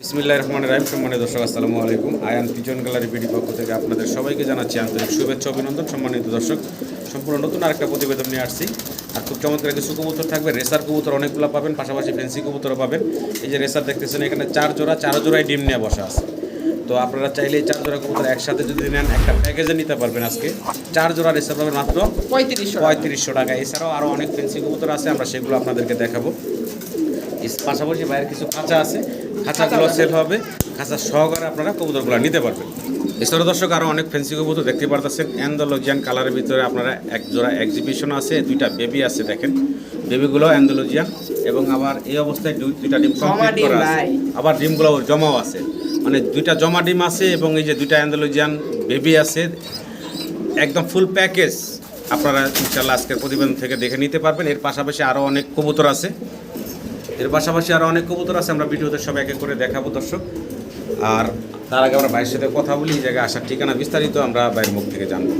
বিসমিল্লাহ রহমান রাহিম। সম্মানিত দর্শক আসসালামু আলাইকুম। আয়ান পিজন গ্যালারি বিডি পক্ষ থেকে আপনাদের সবাইকে জানাচ্ছি আন্তরিক শুভেচ্ছা অভিনন্দন। সম্মানিত দর্শক সম্পূর্ণ নতুন আরেকটা প্রতিবেদন নিয়ে আসছি। আর খুব চমৎকার কিছু কবুতর থাকবে। রেসার কবুতর অনেকগুলো পাবেন পাশাপাশি ফেন্সি কবুতরও পাবেন। এই যে রেসার দেখতেছেন এখানে চার জোড়া চার জোড়ায় ডিম নিয়ে বসা আছে। তো আপনারা চাইলে চার জোড়া কবুতর একসাথে যদি নেন একটা প্যাকেজে নিতে পারবেন আজকে। চার জোড়া রেসার পাবেন মাত্র পঁয়ত্রিশশো পঁয়ত্রিশশো টাকা। এছাড়াও আরও অনেক ফেন্সি কবুতর আছে আমরা সেগুলো আপনাদেরকে দেখাবো। পাশাপাশি বাইরের কিছু খাঁচা আছে। খাঁচাগুলো সেল হবে খাঁচা সহকারে আপনারা কবুতরগুলো নিতে পারবেন। এছাড়া দর্শক আরও অনেক ফেন্সি কবুতর দেখতে পারতেছেন। অ্যান্ডোলজিয়ান কালারের ভিতরে আপনারা এক জোড়া এক্সিবিশন আছে দুইটা বেবি আছে দেখেন। বেবিগুলো অ্যান্ডোলজিয়ান এবং আবার এই অবস্থায় দুই- দুইটা ডিম কমপ্লিট করা আছে। আবার ডিমগুলো জমাও আছে। মানে দুইটা জমা ডিম আছে এবং এই যে দুইটা অ্যান্ডোলজিয়ান বেবি আছে। একদম ফুল প্যাকেজ আপনারা ইনশাল্লাহ আজকের প্রতিবেদন থেকে দেখে নিতে পারবেন। এর পাশাপাশি আরও অনেক কবুতর আছে। এর পাশাপাশি আরও অনেক কবুতর আছে, আমরা ভিডিওতে সব এক করে দেখাবো দর্শক। আর তার আগে আমরা ভাইয়ের সাথে কথা বলি, এই জায়গায় আসার ঠিকানা বিস্তারিত আমরা ভাইয়ের মুখ থেকে জানব।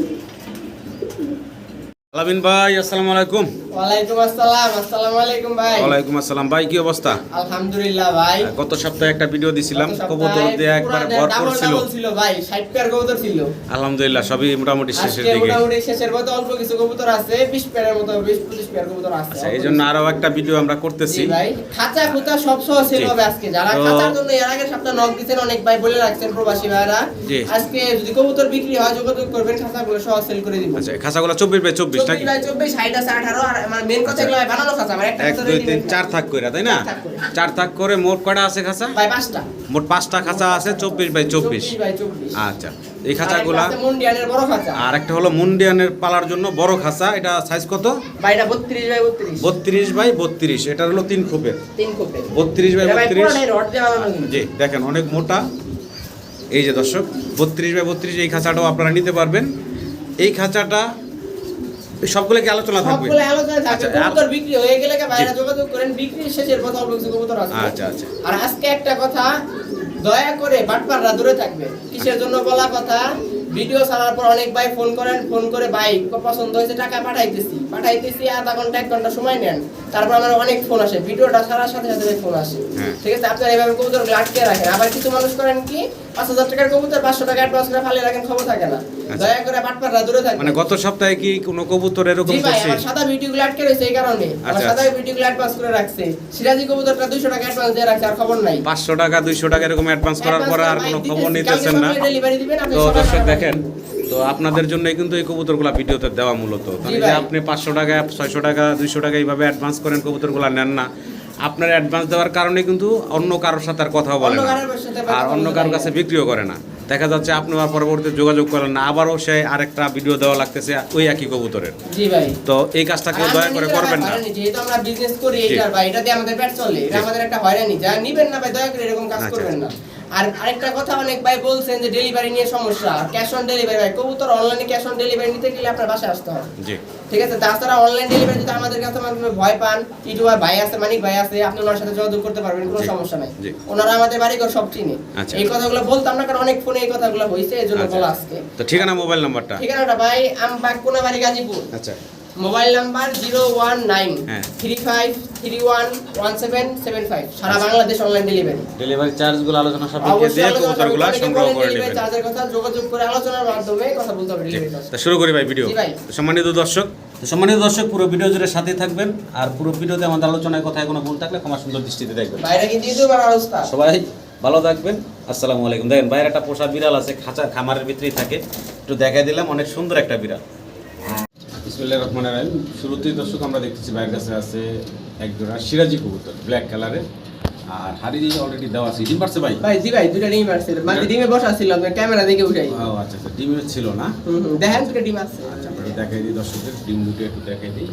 আলামিন ভাই আসসালামু আলাইকুম। ওয়ালাইকুম আসসালাম আসসালামু আলাইকুম ভাই। ওয়ালাইকুম আসসালাম। ভাই কি অবস্থা? আলহামদুলিল্লাহ ভাই। হ্যাঁ, গত সপ্তাহে একটা ভিডিও দিছিলাম কবুতর দিয়ে একবার ভরপুর ছিল। ছিল ভাই 60 পেয়ার কবুতর ছিল। আলহামদুলিল্লাহ সবই মোটামুটি শেষের দিকে। মোটামুটি শেষের মতো অল্প কিছু কবুতর আছে 20 পেয়ারের মতো 20 25 পেয়ার কবুতর আছে। আচ্ছা এইজন্য আরও একটা ভিডিও আমরা করতেছি। ভাই খাঁচা খুঁতা সব সহ ছিল হবে আজকে। যারা খাঁচার জন্য এর আগে সপ্তাহে নক দিয়েছেন অনেক ভাই বলে রাখছেন প্রবাসী ভাইরা। আজকে যদি কবুতর বিক্রি হয় যোগাযোগ করবেন খাঁচাগুলো সহ সেল করে দিব। আচ্ছা খাঁচাগুলো 24 বাই 24 পাঁচটা এক দুই তিন চার থাক করে তাই না? চার থাক করে মোট কটা আছে খাঁচা? মোট পাঁচটা খাঁচা আছে চব্বিশ বাই চব্বিশ। আচ্ছা এই খাঁচাগুলা আর একটা হলো মুন্ডিয়ানের পালার জন্য বড় খাঁচা এটা সাইজ কত? বত্রিশ বাই বত্রিশ। এটা হলো তিন খোপের। বত্রিশ বাই বত্রিশ জি দেখেন অনেক মোটা। এই যে দর্শক বত্রিশ বাই বত্রিশ এই খাঁচাটাও আপনারা নিতে পারবেন। এই খাঁচাটা সবগুলো কি আলোচনা থাকবে। সবগুলো আলোচনা থাকবে। আচ্ছা, কবুতর বিক্রি হয়ে গেলে বাইরে যোগাযোগ করেন বিক্রি শেষের কথা অল্প কিছু কবুতর আছে। আচ্ছা আচ্ছা। আর আজকে একটা কথা দয়া করে বাটপাররা দূরে থাকবে। কিসের জন্য বলা কথা? ভিডিও ছাড়ার পর অনেক ভাই ফোন করেন ফোন করে ভাই পছন্দ হয়েছে টাকা পাঠাইতেছি। পাঠাইতেছি আধা ঘণ্টা এক ঘণ্টা সময় নেন। তারপর আমার অনেক ফোন আসে। ভিডিওটা ছাড়ার সাথে সাথে ফোন আসে। হ্যাঁ। ঠিক আছে? আপনারা এইভাবে কবুতর আটকে রাখেন। আবার কিছু মানুষ করেন কি? পাঁচ হাজার টাকার কবুতর পাঁচশো টাকা অ্যাডভান্স করে ফালিয়ে রাখেন খবর থাকে না। দয়া করে বাটপাররা দূরে থাকবে মানে গত সপ্তাহে কি কোনো কবুতর এরকম জি ভাই আমার সাদা ভিডিওগুলো আটকে রয়েছে এই কারণে। আমার সাদা। ভিডিওগুলো অ্যাডভান্স করে রাখছে। সিরাজি কবুতরটা 200 টাকা অ্যাডভান্স দিয়ে রাখছে আর খবর নাই। পাঁচশো টাকা দুইশো টাকা এরকম অ্যাডভান্স করার পরে আর কোনো খবর নিতেছেন না। তো দর্শক দেখেন তো আপনাদের জন্যই কিন্তু এই কবুতরগুলো ভিডিওতে দেওয়া মূলত। আপনি পাঁচশো টাকা ছয়শো টাকা দুইশো টাকা এইভাবে অ্যাডভান্স করেন কবুতরগুলো নেন না। আপনার অ্যাডভান্স দেওয়ার কারণে কিন্তু অন্য কারোর সাথে আর কথাও বলে না। আর অন্য কারোর কাছে বিক্রিও করে না। দেখা যাচ্ছে আপনি আর পরবর্তী যোগাযোগ করেন না। আবারও সে আরেকটা ভিডিও দেওয়া লাগতেছে ওই একই কবুতরের। জি ভাই। তো এই কাজটা কেউ দয়া করে করবেন না। যেহেতু আমরা বিজনেস করি এটা ভাই এটা দিয়ে আমাদের পেট চলে। এটা আমাদের একটা হয়রানি। যা নিবেন না ভাই দয়া করে এরকম কাজ আচ্ছা, করবেন না। আর আরেকটা কথা অনেক ভাই বলছেন যে ডেলিভারি নিয়ে সমস্যা। ক্যাশ অন ডেলিভারি ভাই কবুতর অনলাইনে ক্যাশ অন ডেলিভারি নিতে গেলে আপনার বাসায় আসতে হবে। জি। ঠিক আছে? তাছাড়া অনলাইন ডেলিভারি যদি আমাদের কাছে মাধ্যমে ভয় পান ইউটিউবার ভাই আছে মানিক ভাই আছে আপনি ওনার সাথে যোগাযোগ করতে পারবেন কোনো সমস্যা নাই। ওনারা আমাদের বাড়ি ঘর সব চিনে। আচ্ছা। এই কথাগুলো বলতাম না কারণ অনেক ফোনে এই কথাগুলো হয়েছে এই জন্য আচ্ছা। বলা আজকে। তো ঠিকানা মোবাইল নাম্বারটা? ঠিকানাটা ভাই আমবাগ কোনাবাড়ি গাজীপুর। আচ্ছা। Mobile number zero one nine হ্যাঁ। Three five three one one seven seven five. সারা বাংলাদেশ অনলাইন ডেলিভারি ডেলিভারি চার্জগুলো আলোচনা সাপেক্ষে দিয়ে কবুতরগুলো সংগ্রহ করে নেবেন। এর কথা যোগাযোগ করে আলোচনার মাধ্যমে কথা বলতে হবে। তা শুরু করি ভাই ভিডিও সম্মানিত দর্শক সম্মানিত দর্শক পুরো ভিডিও জুড়ে সাথে থাকবেন। আর পুরো ভিডিওতে আমাদের আলোচনায় কথায় কোনো ভুল থাকলে ক্ষমা সুন্দর দৃষ্টিতে দেখবেন। সবাই ভালো থাকবেন। আসসালামু আলাইকুম। দেখেন বাইরে একটা পোষা বিড়াল আছে খাঁচা খামারের ভিতরেই থাকে। একটু দেখাই দিলাম অনেক সুন্দর একটা বিড়াল। বিসমুল্লাহ রহমান রাহিম। শুরুতেই দর্শক আমরা দেখতেছি বাইরের কাছে আছে এক জোড়া সিরাজি কবুতর ব্ল্যাক কালারের আর হাড়ি অলরেডি দেওয়া আছে। ডিম পারছে ভাই? ভাই জি ভাই দুটো ডিম পারছে। মানে ডিমে বসা ছিল আপনার ক্যামেরা দেখে উঠাই। ও আচ্ছা আচ্ছা ডিম ছিল না? দেখেন দুটো ডিম আছে। আচ্ছা আমরা দেখাই দিই দর্শকদের। ডিম দুটো একটু দেখাই দিই।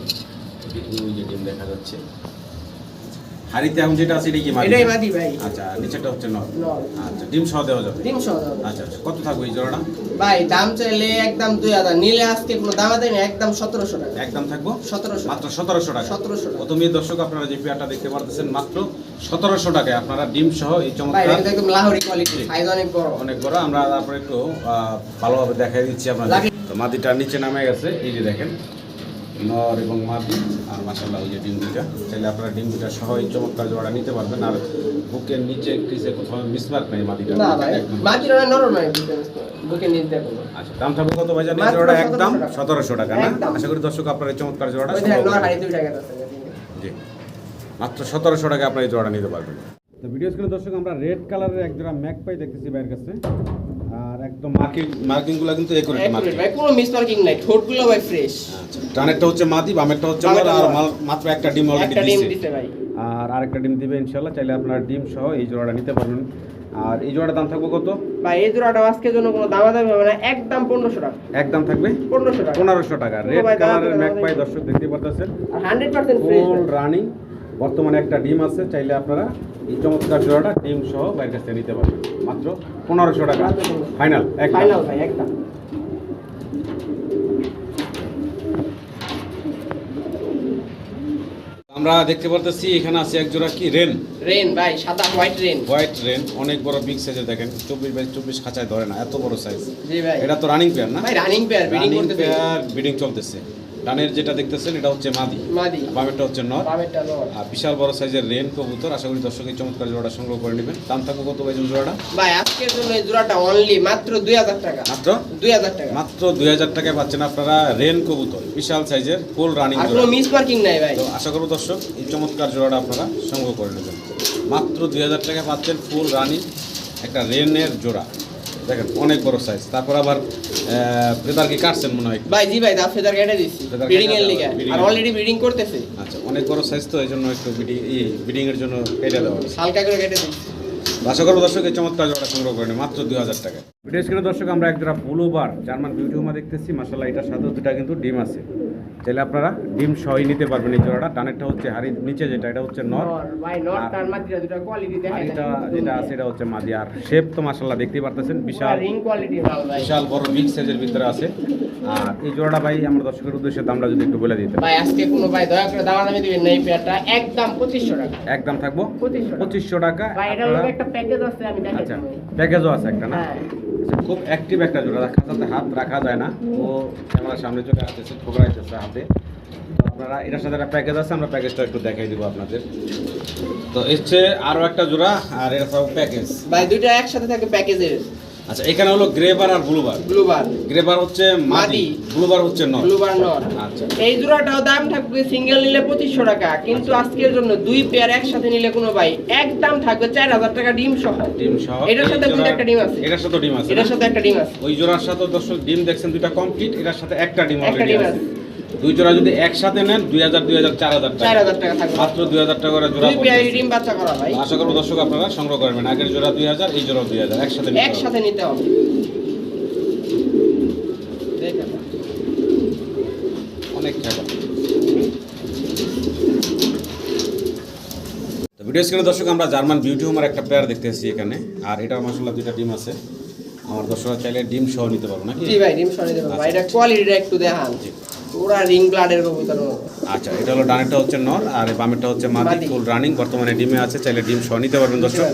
ওই যে ডিম দেখা যাচ্ছে। হাড়িতে এখন যেটা আছে এটা কি মাদি? এটাই মাদি ভাই। আচ্ছা নিচেটা হচ্ছে নর নর। আচ্ছা ডিম সহ দেওয়া যাবে? ডিম সহ দাও। আচ্ছা আচ্ছা কত থাকবে এই জোড়াটা? ভাই দাম চাইলে একদম দুই হাজার নিলে আজকে কোনো দাম দেয় না একদম সতেরোশো টাকা। একদম থাকব? সতেরোশো। মাত্র সতেরোশো টাকা। 1700 টাকা। প্রথমে দর্শক আপনারা যে পেয়ারটা দেখতে পারতেছেন মাত্র সতেরোশো টাকায় আপনারা ডিম সহ এই ভাই চমৎকার এটা একদম লাহোরি কোয়ালিটি সাইজ অনেক বড়। অনেক বড়। আমরা তারপরে একটু ভালোভাবে দেখাই দিচ্ছি আপনাদের। তো মাদিটা নিচে নামে গেছে এই যে দেখেন। নর এবং মাদি আর মাসাল্লাহ ওই যে ডিম দুইটা। চাইলে আপনারা ডিম দুইটা সহ এই চমৎকার জোড়া নিতে পারবেন। আর বুকের নিচে ক্রিসে কোথাও মিসমার্ক নেই মাদিটা না ভাই একদম মাটির নরম নয় বুকে নিচ দেখো। আচ্ছা দাম থাকবে কত ভাই জানি মাত্র জোড়াটা একদম 1700 টাকা। না? আশা করি দর্শক আপনার এই চমৎকার জোড়াটা জি মাত্র সতেরোশো টাকা আপনার এই জোড়াটা নিতে পারবেন। তো ভিডিও স্ক্রিনে দর্শক আমরা রেড কালারের এক জোড়া ম্যাক পাই দেখতেছি বাইরের কাছে। একদম মার্কিং মার্কিংগুলো কিন্তু একুরেট মার্কিং। ভাই কোনো মিস মার্কিং নাই ঠোঁটগুলো ভাই ফ্রেশ আচ্ছা ডানেরটা হচ্ছে মাদি বামেরটা হচ্ছে নর আর মাত্র একটা ডিম অলরেডি একটা ডিম দিচ্ছে ভাই। আর আরেকটা ডিম দিবে ইনশাল্লাহ চাইলে আপনার ডিম সহ এই জোড়াটা নিতে পারবেন। আর এই জোড়াটার দাম থাকবে কত? ভাই এই জোড়াটা আজকের জন্য কোনো দামাদামি হবে না একদম পনেরোশো টাকা। একদম থাকবে? পনেরোশো টাকা। পনেরোশো টাকা। রেড কালারের দাম দাম দাম। দর্শক দেখতে পারতেছেন। হান্ড্রেড পার্সেন্ট রানিং বর্তমানে একটা ডিম আছে চাইলে আপনারা এই চমৎকার জোড়াটা ডিম সহ বাইরের কাছ থেকে নিতে পারবেন। মাত্র পনেরোশো টাকা। ফাইনাল ভাই আমরা দেখতে পারতেছি এখানে আছে এক জোড়া কি? রেন রেন ভাই সাদা হোয়াইট রেন হোয়াইট রেন অনেক বড় বিগ সাইজের দেখেন। চব্বিশ বাই চব্বিশ খাঁচায় ধরে না এত বড় সাইজ জি ভাই। এটা তো রানিং পেয়ার না? ভাই রানিং পেয়ার বিডিং করতে পেয়ার বিডিং চলতেছে। ডানের যেটা দেখতেছেন এটা হচ্ছে মাদি। মাদি। বামেরটা হচ্ছে নর। আর বিশাল বড় সাইজের রেন কবুতর আশা করি দর্শক এই চমৎকার জোড়াটা সংগ্রহ করে নেবেন। দাম থাকবে কত পাইছেন জোড়াটা? ভাই আজকের জন্য এই জোড়াটা অনলি মাত্র দুই হাজার টাকা। মাত্র? দুই হাজার টাকা। মাত্র দুই হাজার টাকায় পাচ্ছেন আপনারা রেন কবুতর বিশাল সাইজের ফুল রানিং আর কোনো মিস মার্কিং নাই ভাই। তো আশা করব দর্শক এই চমৎকার জোড়াটা আপনারা সংগ্রহ করে নেবেন। মাত্র দুই হাজার টাকায় পাচ্ছেন ফুল রানিং একটা রেনের জোড়া। দেখেন অনেক বড় সাইজ তারপর আবার ফেদার কি কাটছেন মনে হয় ভাই জি ভাই দা ফেদার কেটে দিচ্ছি ব্রিডিং এর লিগে। আর অলরেডি ব্রিডিং করতেছে। আচ্ছা অনেক বড় সাইজ তো এই জন্য একটু বিডিং বিডিং এর জন্য কেটে দেওয়া হালকা করে কেটে দিচ্ছি আশা করব দর্শক এই চমৎকার জোড়া সংগ্রহ করে নেন, মাত্র দুই হাজার টাকা ভিডিও স্ক্রিনে দর্শক আমরা এক জোড়া ব্লু বার জার্মান বিউটি হোমা দেখতেছি। মাসাল্লাহ এটার সাথে দুটা কিন্তু ডিম আছে। চাইলে আপনারা ডিম সহই নিতে পারবেন এই জোড়াটা। ডানেরটা হচ্ছে হাড়ির নিচে যেটা এটা হচ্ছে নর। নর ভাই নর তার মাত্রা দুটো কোয়ালিটি আর এটা যেটা আছে এটা হচ্ছে মাদি। আর শেপ তো মাসাল্লাহ দেখতেই পারতেছেন। বিশাল রিং কোয়ালিটি ভাই। বিশাল বড় বিগ সাইজের ভিতরে আছে। আর এই জোড়াটা ভাই আমরা দর্শকের উদ্দেশ্যে দামটা যদি একটু বলে দিতে। ভাই আজকে কোনো ভাই দয়া করে দাম দামি দিবেন না এই পেয়ারটা। একদম পঁচিশশো টাকা। একদম থাকব? পঁচিশশো টাকা। ভাই আপনারা- একটা প্যাকেজ আছে আমি দেখাই আচ্ছা প্যাকেজও আছে একটা না? হ্যাঁ। আচ্ছা, খুব অ্যাক্টিভ একটা জোড়া খাতাতে হাত রাখা যায় না। ও ক্যামেরার সামনে চলে আসতেছে ঠোকরাইতেছে হাতে। তো আপনারা এটার সাথে একটা প্যাকেজ আছে আমরা প্যাকেজটা একটু দেখাই দিব আপনাদের। তো হচ্ছে আরও একটা জোড়া আর এটা সব প্যাকেজ ভাই দুইটা একসাথে থাকে প্যাকেজের আচ্ছা এখানে হলো গ্রেবার আর ব্লুবার। ব্লুবার। গ্রেবার হচ্ছে মাদি। ব্লুবার হচ্ছে নর ব্লুবার নর আচ্ছা। এই জোড়াটাও দাম থাকবে সিঙ্গেল নিলে পঁচিশশো টাকা কিন্তু আজকের জন্য দুই পেয়ার একসাথে নিলে কোনো ভাই একদম থাকবে চার হাজার টাকা ডিম সহ। ডিম সহ। এটার সাথে জোড়া- একটা ডিম আছে। এটার সাথে ডিম আছে এটার সাথে একটা ডিম আছে। ওই জোড়ার সাথে দর্শক ডিম দেখছেন দুইটা কমপ্লিট এটার সাথে একটা ডিম একটা অলরেডি আছে। দুই জোড়া যদি একসাথে নেন দুই হাজার দুই হাজার চার হাজার চার টাকা হাজার টাকা থাকবে। মাত্র দুই হাজার টাকা করে জোড়া দুই পেয়ার পড়তেছে। ডিম বাচ্চা করা ভাই। আশা করব দর্শক আপনারা সংগ্রহ করবেন আগের জোড়া দুই হাজার এই জোড়া দুই হাজার। একসাথে একসাথে নিতে হবে। অনেক খেলা ভিডিও স্ক্রিনে দর্শক আমরা জার্মান বিউটি হোমার একটা পেয়ার দেখতেছি এখানে। আর এটা মশলা দুইটা ডিম আছে। আমার দর্শকরা চাইলে ডিম সহ নিতে পারব নাকি? জি ভাই ডিম সহ নিতে পারব। ভাই এটা কোয়ালিটিটা একটু দেখান। পুরা রিং ব্লাডের কবুতর আচ্ছা এটা হলো ডানেরটা হচ্ছে নল আর বামেরটা হচ্ছে মাদি মাদি। Full running. বর্তমানে ডিমে আছে চাইলে ডিম সহ নিতে পারবেন দর্শক।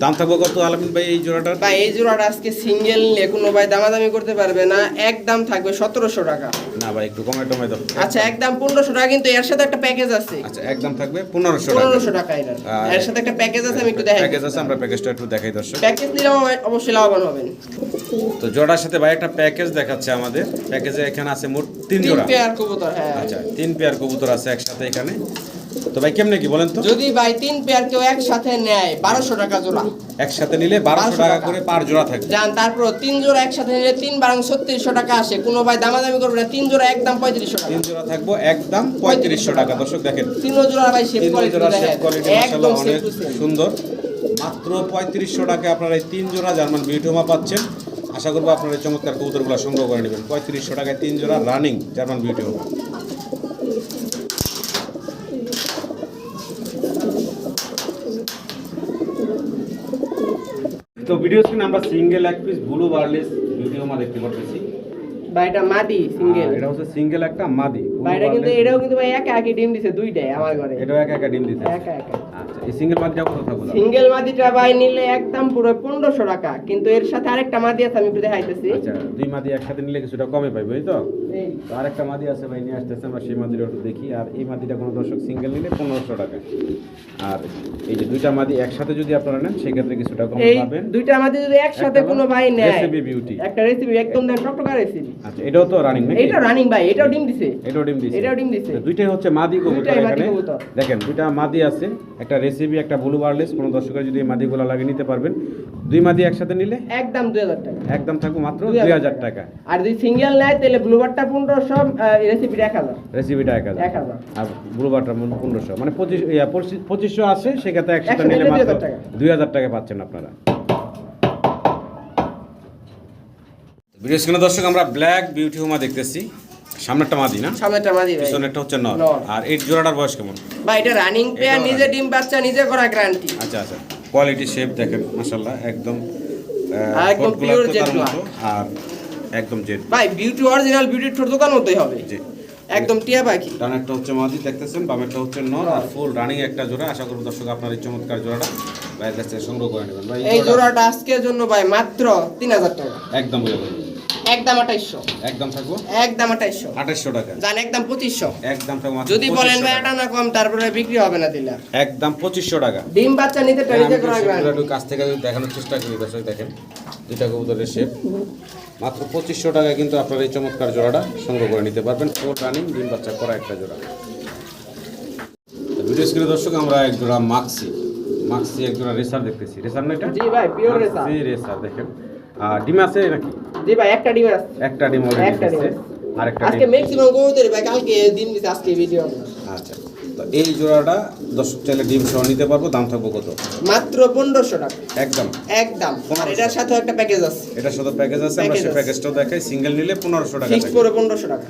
দাম থাকব কত আলামিন ভাই এই জোড়াটার? ভাই এই জোড়াটা আজকে সিঙ্গেল নিলে কোনো ভাই দামাদামি করতে পারবে না। একদম থাকবে সতেরোশো টাকা। না ভাই একটু কমে টমে দাও। আচ্ছা একদম পনেরোশো টাকা কিন্তু এর সাথে একটা প্যাকেজ আছে। আচ্ছা একদম থাকবে পনেরোশো পনেরোশো টাকা এটার এর সাথে একটা প্যাকেজ আছে আমি একটু দেখাই প্যাকেজ আছে আমরা প্যাকেজটা একটু দেখাই দর্শক। প্যাকেজ নিলে অবশ্যই লাভবান হবেন। তো জোড়ার সাথে ভাই একটা প্যাকেজ দেখাচ্ছে আমাদের। প্যাকেজে এখানে আছে মোট তিন তিন জোড়া। পেয়ার কবুতর হ্যাঁ। আচ্ছা তিন পেয়ার কবুতর আছে একসাথে এখানে। তো ভাই কেমনে কি বলেন তো? যদি ভাই তিন পেয়ার কেউ একসাথে নেয় বারোশো টাকা জোড়া। একসাথে নিলে বারোশো টাকা। করে পার জোড়া থাকবে। যান তারপর তিন জোড়া একসাথে নিলে তিন বারং ছত্রিশশো টাকা আসে। কোনো ভাই দামাদামি করবে না তিন জোড়া একদম পঁয়ত্রিশশো টাকা। তিন জোড়া থাকব একদম পঁয়ত্রিশশো টাকা। দর্শক দেখেন তিন জোড়া ভাই কোয়ালিটি একদম সুন্দর। মাত্র পঁয়ত্রিশশো টাকা আপনারা এই তিন জোড়া জার্মান বিউটোমা পাচ্ছেন। আশা করব আপনারা চমৎকার কবুতরগুলো সংগ্রহ করে নেবেন। পঁয়ত্রিশশো টাকায় তিন জোড়া রানিং জার্মান বিউটোমা তো ভিডিও স্ক্রিনে আমরা সিঙ্গেল এক পিস ব্লু বার্লেস বিউটিওমা দেখতে পাচ্ছি ভাই এটা মাদি সিঙ্গেল এটা হচ্ছে সিঙ্গেল একটা মাদি ভাই এটা কিন্তু এটাও কিন্তু ভাই একা একই ডিম দিছে দুইটাই আমার ঘরে। এটাও একা একা ডিম দিতে একা একা। আচ্ছা এই সিঙ্গেল মাদিটা কত থাকব? সিঙ্গেল মাদিটা ভাই নিলে একদম পুরো পনেরোশো টাকা কিন্তু এর সাথে আরেকটা মাদি আছে আমি একটু দেখাইতেছি। আচ্ছা দুই মাদি একসাথে নিলে কিছুটা কমে পাইবে তো? এই, আরেকটা মাদি আছে ভাই নিয়ে আসতেছে আমরা সেই মাদিটা একটু দেখি। আর এই মাদিটা কোনো দর্শক সিঙ্গেল নিলে পনেরোশো টাকা। আর এই যে দুইটা মাদি একসাথে যদি আপনারা নেন সেক্ষেত্রে কিছুটা কম পাবেন। দুইটা মাদি যদি একসাথে একটা কোনো ভাই নেয় Recipe Beauty। একটা রেসিপি একদম দেন টকটকা রেসিপি আচ্ছা এটাও তো রানিং নাকি? এইটা রানিং ভাই এটাও ডিম দিছে। এটাও ডিম দিছে। এটাও ডিম দিছে। দুইটাই হচ্ছে মাদি কবুতর এখানে। দেখেন দুইটা মাদি আছে একটা রেসিপি একটা ব্লু বার্লেস কোনো দর্শকের যদি এই মাদিগুলো লাগে নিতে পারবেন দুই মাদি একসাথে নিলে একদম দুই হাজার টাকা। একদম থাকবে মাত্র দুই দুই হাজার হাজার টাকা। আর যদি সিঙ্গেল নেয় তাহলে ব্লুবারটা পনেরোশো রেসিপিটা এক হাজার। রেসিপিটা এক হাজার। এক হাজার। আর ব্লু বাটার পনেরোশো। মানে পঁচিশ পঁচিশ- পঁচিশশো আছে সেক্ষেত্রে একসাথে নিলে মাত্র 2000 টাকা। দুই হাজার টাকা পাচ্ছেন আপনারা। ভিডিও স্ক্রিনে দর্শক আমরা ব্ল্যাক বিউটি হোমা দেখতেছি। সামনেরটা মাদি না? সামনেটা মাদি ভাই। পিছনেরটা হচ্ছে নর। আর এই জোড়াটার বয়স কেমন? ভাই এটা রানিং পেয়ার নিজে ডিম বাচ্চা নিজে করা গ্যারান্টি আচ্ছা আচ্ছা। কোয়ালিটি শেপ দেখেন মাশাল্লাহ একদম একদম pure jet আর একদম জেড ভাই বিউটি অরিজিনাল বিউটি ঠোঁট দোকান মতোই হবে। জি। একদম টিয়া পাখি। ডানেরটা হচ্ছে মাদি দেখতেছেন? বামেরটা হচ্ছে নর আর ফুল রানিং একটা জোড়া। আশা করব দর্শক আপনার এই চমৎকার জোড়াটা ভাইয়ের কাছ থেকে সংগ্রহ করে নেবেন। ভাই এই জোড়াটা আজকের জন্য ভাই মাত্র তিন হাজার টাকা। একদম বলে। একদম আঠাইশশো। একদম থাকব? একদম আঠাইশশো। আঠাশশো টাকা। জান একদম পঁচিশশো। একদম থাকব যদি বলেন ভাই টাকা। আটা না কম তারপরে বিক্রি হবে না দিলে। একদম পঁচিশশো টাকা। ডিম বাচ্চা নিতে হ্যাঁ, করা একটু কাছ থেকে দেখানোর চেষ্টা করি দর্শক দেখেন। দুইটা কবুতরের শেপ মাত্র পঁচিশশো টাকায় কিন্তু আপনার এই চমৎকার জোড়াটা সংগ্রহ করে নিতে পারবেন। ফোর রানিং ডিম বাচ্চা করা একটা জোড়া। ভিডিও স্ক্রিনে দর্শক আমরা এক জোড়া মাক্সি মাক্সি এক জোড়া রেসার দেখতেছি। রেসার না এটা? জি ভাই পিওর রেসা মাক্সি রেসার দেখেন। আর ডিম আছে নাকি? জি ভাই একটা ডিম আছে। একটা ডিম অলরেডি আছে। আর একটা আজকে ম্যাক্সিমাম কবুতর ভাই কালকে দিন দিছে আজকে ভিডিও আচ্ছা। তো এই জোড়াটা দর্শক চাইলে ডিম সহ নিতে পারব দাম থাকব কত? মাত্র পনেরোশো টাকা। একদম। একদম। আর এটার সাথে একটা প্যাকেজ আছে। এটার সাথে প্যাকেজ আছে আমরা সেই প্যাকেজটাও দেখাই। সিঙ্গেল নিলে পনেরোশো টাকা ফিক্স করে পনেরোশো টাকা।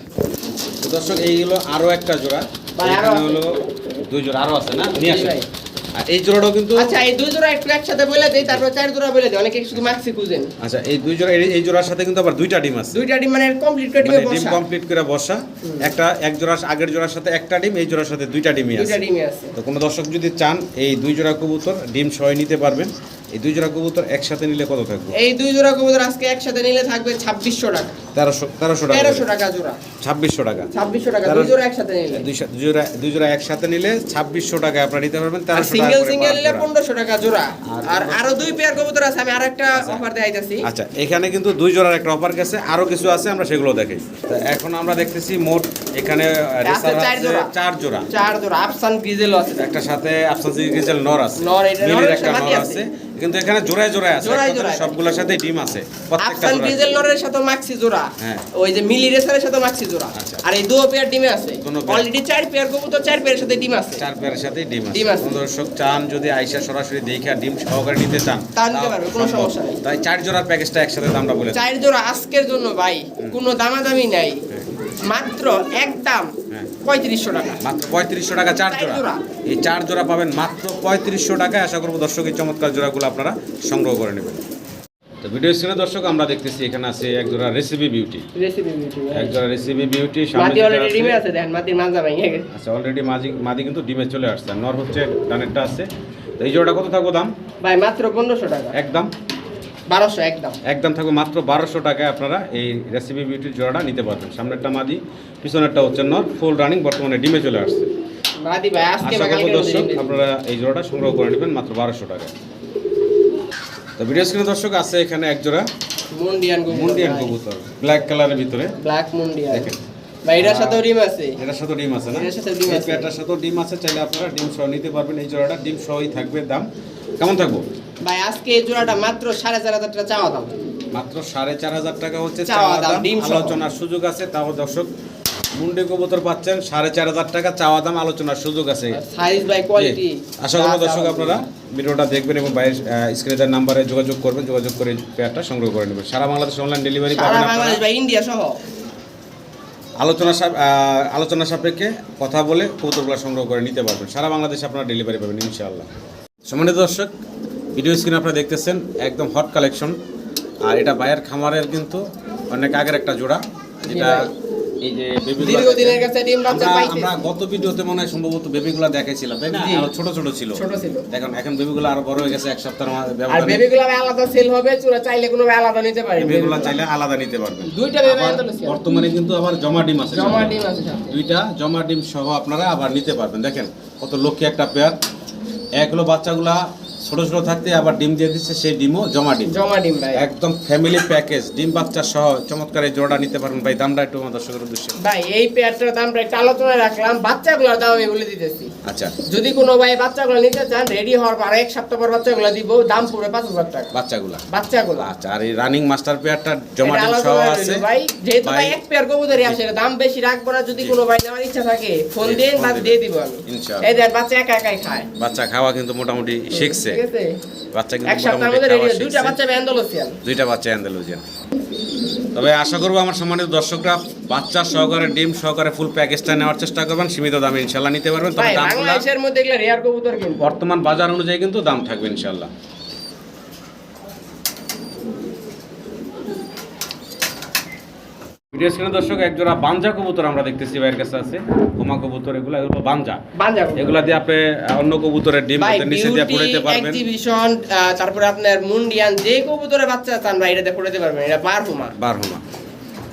তো দর্শক এই হলো আরও একটা জোড়া। এখানে হলো দুই জোড়া। আরও আছে না? নিয়ে ভাই। আর এই জোড়াটাও কিন্তু আচ্ছা এই দুই জোড়া একটু একসাথে বলে দেই তারপর চার জোড়া বলে দেই। অনেকে শুধু মাক্সি খুঁজেন। আচ্ছা এই দুই জোড়া এই- জোড়ার সাথে কিন্তু আবার দুইটা ডিম আছে। দুইটা ডিম মানে কমপ্লিট করে মানে ডিমে ডিম কমপ্লিট করে বসা। একটা এক জোড়া আগের জোড়ার সাথে একটা ডিম এই জোড়ার সাথে দুইটা ডিমই দুইটা আছে। আছে। তো কোনো দর্শক যদি চান এই দুই জোড়া কবুতর ডিম সহ নিতে পারবেন। এই দুই জোড়া কবুতর একসাথে নিলে কত থাকবে? এই দুই জোড়া কবুতর আজকে একসাথে নিলে থাকবে ছাব্বিশশো টাকা। তেরোশো তেরোশো টাকা তেরোশো টাকা জোড়া। ছাব্বিশশো টাকা। ছাব্বিশশো টাকা দুই জোড়া একসাথে নিলে। দুই জোড়া দুই জোড়া একসাথে নিলে ছাব্বিশশো টাকা আপনারা নিতে পারবেন তেরোশো সিঙ্গেল সিঙ্গেল নিলে পনেরোশো টাকা জোড়া। আর- আর আরও দুই পেয়ার কবুতর আছে আমি আর অফার দেখাইতেছি। আচ্ছা এখানে কিন্তু দুই জোড়ার একটা অফার গেছে আরও কিছু আছে আমরা সেগুলো দেখাই। তো এখন আমরা দেখতেছি মোট এখানে চার জোড়া। চার জোড়া। আফসান গ্রিজেল আছে। একটা সাথে আফসাসি গিজেল নর আছে। নর, এটা একটা নর আছে। কিন্তু এখানে জোড়ায় জোড়ায় আছে জোড়ায় জোড়ায়। সবগুলোর সাথে ডিম আছে আফসান জোড়ায়। গ্রিজেল সাথে মাক্সি জোড়া হ্যাঁ। ওই যে মিলি রেসারের সাথে মাক্সি জোড়া আচ্ছা। আর এই দু পেয়ার ডিমে আছে অলরেডি চার পেয়ার কবুতর চার পেয়ারের সাথে ডিম আছে চার পেয়ারের সাথে ডিম আছে ডিম আছে। দর্শক চান যদি আইসা সরাসরি দেখে ডিম সহকারে নিতে চান তা নিতে পারবে, কোনো সমস্যা নেই। তাই চার জোড়ার প্যাকেজটা একসাথে দামটা বলে চার জোড়া আজকের জন্য ভাই কোনো দামাদামি নাই মাত্র একদম হ্যাঁ। পঁয়ত্রিশশো টাকা। মাত্র পঁয়ত্রিশশো টাকা চার চার জোড়া। জোড়া। এই চার জোড়া পাবেন মাত্র পঁয়ত্রিশশো টাকায়। আশা করব দর্শক চমৎকার জোড়াগুলো আপনারা সংগ্রহ করে নেবেন। তো ভিডিও স্ক্রিনে দর্শক আমরা দেখতেছি এখানে আছে এক জোড়া রেসিপি বিউটি রেসিপি এক জোড়া রেসিপি বিউটি মাটি অলরেডি ডিমে আছে দেখেন মাটির মাজা ভেঙে গেছে। আচ্ছা অলরেডি মাদি কিন্তু ডিমে চলে আসছে। নর হচ্ছে ডানেরটা আছে। তো এই জোড়াটা কত থাকব দাম? ভাই মাত্র পনেরোশো টাকা। একদম। বারোশো একদম। একদম থাকবে মাত্র বারোশো টাকায় আপনারা এই রেসিপি বিউটির জোড়াটা নিতে পারবেন। সামনেরটা মাদি পিছনেরটা হচ্ছে নর ফুল রানিং বর্তমানে ডিমে চলে আসছে। আশা করব দর্শক। আপনারা এই জোড়াটা সংগ্রহ করে নেবেন মাত্র বারোশো টাকা তো ভিডিও স্ক্রিনে দর্শক আছে এখানে এক জোড়া মুন্ডিয়ান কবুতর। মুন্ডিয়ান কবুতর ব্ল্যাক কালারের ভিতরে। ব্ল্যাক মুন্ডিয়ান। দেখেন। ভাই এটার সাথেও ডিম আছে? এটার ডিম আছে না? এটার সাথেও ডিম আছে। সাথেও ডিম আছে চাইলে আপনারা ডিম সহ নিতে পারবেন। এই জোড়াটা ডিম সহই থাকবে দাম। কেমন থাকব? ভাই আজকে এই জোড়াটা মাত্র সাড়ে চার হাজার টাকা চাওয়া দাম মাত্র সাড়ে চার হাজার টাকা হচ্ছে চাওয়া দাম, আলোচনার সুযোগ আছে। তাও দর্শক মুন্ডি কবুতর পাচ্ছেন সাড়ে চার হাজার টাকা চাওয়া দাম আলোচনার সুযোগ আছে। সাইজ বাই কোয়ালিটি আশা দর্শক আপনারা ভিডিওটা দেখবেন এবং বাইরের নাম্বারে যোগাযোগ করবেন যোগাযোগ করে পেয়ারটা সংগ্রহ করে নেবেন। সারা বাংলাদেশ অনলাইন ডেলিভারি পাবেন বাংলাদেশ ভাই ইন্ডিয়া সহ। আলোচনা আলোচনা সাপেক্ষে কথা বলে কৌতুকগুলো সংগ্রহ করে নিতে পারবেন। সারা বাংলাদেশে আপনারা ডেলিভারি পাবেন ইনশাআল্লাহ। সম্মানিত দর্শক ভিডিও স্ক্রিনে আপনারা দেখতেছেন একদম হট কালেকশন আর এটা বায়ের খামারের কিন্তু অনেক আগের একটা জোড়া। যেটা ভাই। এই যে দীর্ঘদিনের কাছে ডিম বাচ্চা আমরা পাইতেছি। আমরা গত ভিডিওতে মনে হয় সম্ভবত বেবিগুলো দেখাইছিলাম তাই না? জি। আরও ছোট ছোট ছিল। ছোট ছিল। দেখুন এখন বেবিগুলো আরও বড় হয়ে গেছে এক সপ্তাহের মা- আর বেবিগুলো আলাদা সেল হবে চুরা চাইলে কোনো আলাদা নিতে পারে বেবিগুলো চাইলে আলাদা নিতে পারবেন। দুইটা বেবি বর্তমানে কিন্তু আবার জমা ডিম আছে জমা ডিম আছে দুইটা জমা ডিম সহ আপনারা আবার নিতে পারবেন। দেখেন কত লক্ষ্যে একটা পেয়ার এক হলো বাচ্চাগুলা ছোট ছোট থাকতে আবার ডিম দিয়ে দিচ্ছে সেই ডিমও জমা ডিম। জমা ডিম ভাই। একদম ফ্যামিলি প্যাকেজ ডিম বাচ্চা সহ চমৎকার এই জোড়া নিতে পারবেন। ভাই দামটা একটু আমার দর্শকের উদ্দেশ্যে। ভাই এই পেয়ারটার দামটা একটু আলোচনায় রাখলাম। বাচ্চাগুলোর দাম আমি বলে দিতেছি। আচ্ছা। যদি কোনো ভাই বাচ্চাগুলো নিতে চান রেডি হওয়ার পর এক সপ্তাহ পর বাচ্চাগুলো দিব। দাম পড়বে পাঁচ হাজার টাকা। বাচ্চাগুলা। বাচ্চাগুলো। আচ্ছা আর এই রানিং মাস্টার পেয়ারটা জমা ডিম সহ আছে। ভাই। যেহেতু ভাই এক পেয়ার কবুতরই আছে দাম বেশি রাখব না। যদি কোনো ভাই নেওয়ার ইচ্ছা থাকে ফোন দিন বা দিয়ে দিব আমি। ইনশাআল্লাহ। এই দেখ বাচ্চা একা একাই খায়। বাচ্চা খাওয়া কিন্তু মোটামুটি শিখছে। ঠিক আছে? বাচ্চা কিন্তু এক সপ্তাহের মধ্যে রেডি দুইটা বাচ্চা অ্যান্ডালুসিয়ান। দুইটা বাচ্চা অ্যান্ডালুজিয়ান তবে আশা করব আমার সম্মানিত দর্শকরা বাচ্চা সহকারে ডিম সহকারে ফুল প্যাকেজটা নেওয়ার চেষ্টা করবেন। সীমিত দামে ইনশাল্লাহ নিতে পারবেন। তবে বাংলাদেশের মধ্যে এগুলো রেয়ার কবুতর বর্তমান বাজার অনুযায়ী কিন্তু দাম থাকবে ইনশাল্লাহ ভিডিও স্ক্রিনে দর্শক এক জোড়া বাঞ্জা কবুতর আমরা দেখতেছি ভাইয়ের কাছে আছে। কবুতর এগুলো এগুলো বাঞ্জা। এগুলা দিয়ে আপনি অন্য কবুতরের ডিম নিচে দিয়ে ফুটাইতে পারবেন। এক্সিবিশন তারপরে আপনার মুন্ডিয়ান যে কবুতরের বাচ্চা চান ভাই এটা ফুটাতে পারবেন। এটা বারহুমা। বারহুমা।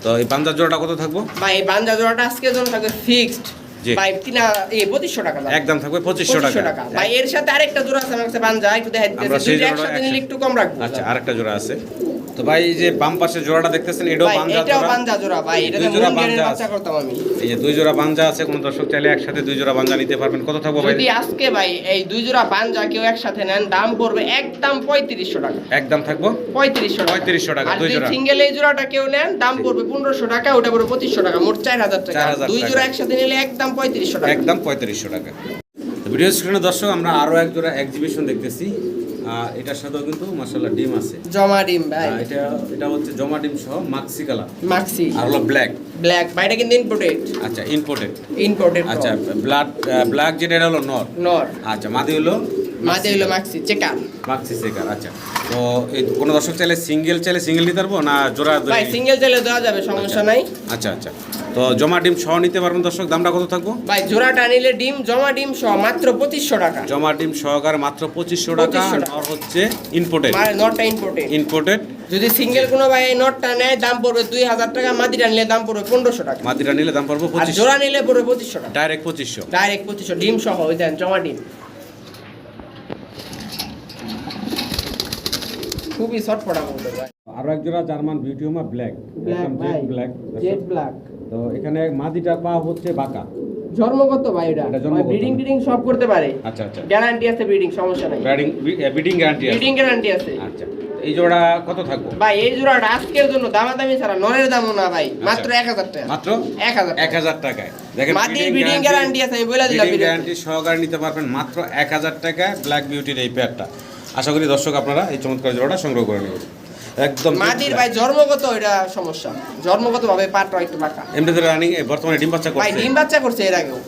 তো এই বাঞ্জা জোড়াটা কত থাকব? ভাই এই বাঞ্জা জোড়াটা আজকের জন্য থাকবে ফিক্সড জি। ভাই তিনা এই পঁচিশশো টাকা একদম থাকবে পঁচিশশো 2500 টাকা। ভাই এর সাথে আরেকটা জোড়া আছে আমার কাছে বাঞ্জা। একটু দিতেছি। একসাথে নিলে কম রাখব। আচ্ছা আরেকটা জোড়া আছে। তো ভাই এই যে বাম পাশে জোড়াটা দেখতেছেন এটাও বাঞ্জা এটাও জোড়া। বাঞ্জা জোড়া ভাই এটা দুই জোড়া মুন্ডিয়ানের বাঞ্জা বাচ্চা করতাম আমি এই যে দুই জোড়া বাঞ্জা আছে কোন দর্শক চাইলে একসাথে দুই জোড়া বাঞ্জা নিতে পারবেন। কত থাকব ভাই? যদি আজকে ভাই এই দুই জোড়া বাঞ্জা কেউ একসাথে নেন দাম পড়বে একদম পঁয়ত্রিশশো টাকা। একদম থাকব? পঁয়ত্রিশশো টাকা। 3500 টাকা, দুই জোড়া। সিঙ্গেল এই জোড়াটা কেউ নেন দাম পড়বে পনেরোশো টাকা ওটা পড়বে পঁচিশশো টাকা মোট চার হাজার টাকা। দুই জোড়া একসাথে নিলে একদম পঁয়ত্রিশশো টাকা। একদম পঁয়ত্রিশশো টাকা। ভিডিও স্ক্রিনে দর্শক আমরা আরও এক জোড়া এক্সিবিশন দেখতেছি। আহ, এটার সাথেও কিন্তু মাসাল্লাহ ডিম আছে। জমা ডিম ভাই। এটা এটা হচ্ছে জমা ডিম সহ মাক্সি কালার মাক্সি আর হলো ব্ল্যাক ব্ল্যাক ভাইটা কিন্তু ইম্পোর্টেড আচ্ছা ইম্পোর্টেড ইম্পোর্টেড আচ্ছা ব্লাড ব্ল্যাক যেটা এটা হলো নর নর আচ্ছা মাদি হলো মাঝে হলো মাক্সি চেকার মাক্সি সেকার আচ্ছা। তো এই কোনো দর্শক চাইলে সিঙ্গেল চাইলে সিঙ্গেল নিতে পারব না জোড়া ভাই সিঙ্গেল চাইলে দেওয়া যাবে সমস্যা নাই। আচ্ছা আচ্ছা। তো জমা ডিম সহ নিতে পারবেন দর্শক দামটা কত থাকব? ভাই জোড়াটা নিলে ডিম জমা ডিম সহ মাত্র পঁচিশশো টাকা। জমা ডিম সহকারে মাত্র পঁচিশশো টাকা 2500 হচ্ছে ইম্পোর্টেড মানে নটটা ইম্পোর্টেড ইম্পোর্টেড যদি সিঙ্গেল কোনো ভাই নটটা নেয় দাম পড়বে দুই হাজার টাকা মাদিটা নিলে দাম পড়বে পনেরোশো টাকা। মাদিরা নিলে দাম পড়ব আর পঁচিশশো। জোড়া নিলে পড়বে পঁচিশশো টাকা। ডাইরেক্ট পঁচিশশো। ডাইরেক্ট পঁচিশশো ডিম সহ ওই দেন জমা ডিম। খুবই শর্ট বলতে ভাই। আরও এক জোড়া German beauty homer black black ভাই ব্ল্যাক জেড ব্ল্যাক তো এখানে মাদিটা পা হচ্ছে বাঁকা। জন্মগত ভাই এটা। ব্রিডিং টিডিং সব করতে পারে। আচ্ছা আচ্ছা। গ্যারান্টি আছে ব্রিডিং সমস্যা নাই। ব্রিডিং ব্রিডিং গ্যারান্টি আছে। ব্রিডিং গ্যারান্টি আছে। আচ্ছা। এই জোড়া কত থাকব? ভাই এই জোড়াটা আজকের জন্য দামাদামি ছাড়া নরের দামও না ভাই মাত্র এক হাজার টাকা। মাত্র? এক হাজার এক হাজার টাকায়। দেখেন মাটির breeding গ্যারান্টি আছে, আমি বলে দিলাম। গ্যারান্টি সহকারে নিতে পারবেন মাত্র এক হাজার টাকায় ব্ল্যাক বিউটির এই পেয়ারটা আশা করি দর্শক আপনারা এই চমৎকার জোড়াটা সংগ্রহ করে নেবেন। একদম মাটির ভাই জন্মগত এটা সমস্যা। জন্মগতভাবে পাটটা একটু বাঁকা। এমনিতে রানিং বর্তমানে ডিম বাচ্চা ভাই করছে। ডিম বাচ্চা করছে এর আগেও।